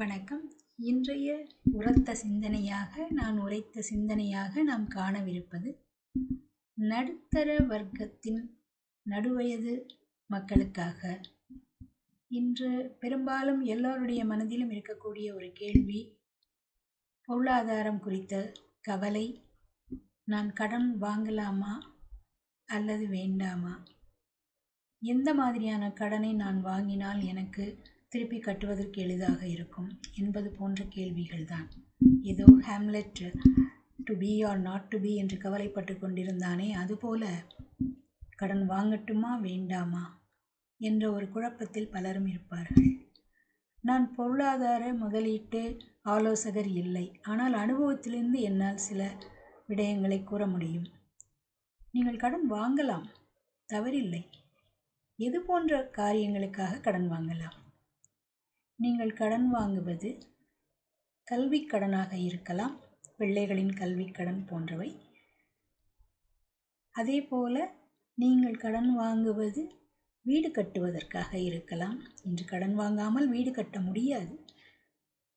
வணக்கம். இன்றைய உரத்த சிந்தனையாக நான் உரைத்த சிந்தனையாக நாம் காணவிருப்பது நடுத்தர வர்க்கத்தின் நடுவயது மக்களுக்காக. இன்று பெரும்பாலும் எல்லோருடைய மனதிலும் இருக்கக்கூடிய ஒரு கேள்வி பொருளாதாரம் குறித்த கவலை நான் கடன் வாங்கலாமா அல்லது வேண்டாமா? எந்த மாதிரியான கடனை நான் வாங்கினால் எனக்கு திருப்பி கட்டுவதற்கு எளிதாக இருக்கும் என்பது போன்ற கேள்விகள்தான். ஏதோ Hamlet to be or not to be என்று கவலைப்பட்டு கொண்டிருந்தானே அதுபோல கடன் வாங்கட்டுமா வேண்டாமா என்ற ஒரு குழப்பத்தில் பலரும் இருப்பார்கள். நான் பொருளாதார முதலீட்டு ஆலோசகர் இல்லை ஆனால் அனுபவத்திலிருந்து என்னால் சில விடயங்களை கூற முடியும். நீங்கள் கடன் வாங்கலாம் தவறில்லை. எது போன்ற காரியங்களுக்காக கடன் வாங்கலாம்? நீங்கள் கடன் வாங்குவது கல்விக் கடனாக இருக்கலாம் பிள்ளைகளின் கல்விக் கடன் போன்றவை. அதே போல நீங்கள் கடன் வாங்குவது வீடு கட்டுவதற்காக இருக்கலாம் இன்று கடன் வாங்காமல் வீடு கட்ட முடியாது.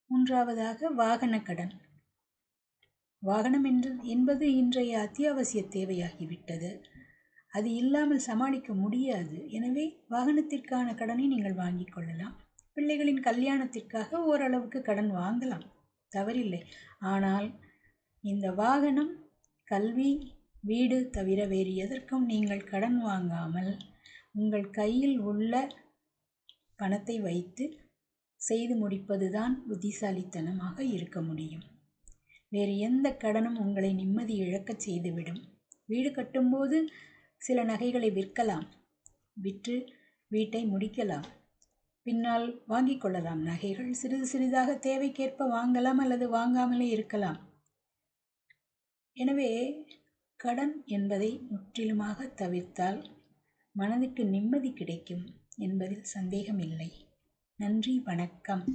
மூன்றாவதாக வாகன கடன். வாகனம் என்று என்பது இன்றைய அத்தியாவசிய தேவையாகிவிட்டது. அது இல்லாமல் சமாளிக்க முடியாது. எனவே வாகனத்திற்கான கடனை நீங்கள் வாங்கிக் கொள்ளலாம். பிள்ளைகளின் கல்யாணத்திற்காக ஓரளவுக்கு கடன் வாங்கலாம். தவறில்லை. ஆனால் இந்த வாகனம் கல்வி வீடு தவிர வேறு எதற்கும் நீங்கள் கடன் வாங்காமல் உங்கள் கையில் உள்ள பணத்தை வைத்து செய்து முடிப்பதுதான் புத்திசாலித்தனமாக இருக்க முடியும். வேறு எந்த கடனும் உங்களை நிம்மதி இழக்கச் செய்துவிடும். வீடு கட்டும்போது சில நகைகளை விற்கலாம். விற்று வீட்டை முடிக்கலாம். பின்னால் வாங்கிக் கொள்ளலாம். நகைகள் சிறிது சிறிதாக தேவைக்கேற்ப வாங்கலாம் அல்லது வாங்காமலே இருக்கலாம். எனவே கடன் என்பதை முற்றிலுமாக தவிர்த்தால் மனதுக்கு நிம்மதி கிடைக்கும் என்பதில் சந்தேகமில்லை. நன்றி வணக்கம்.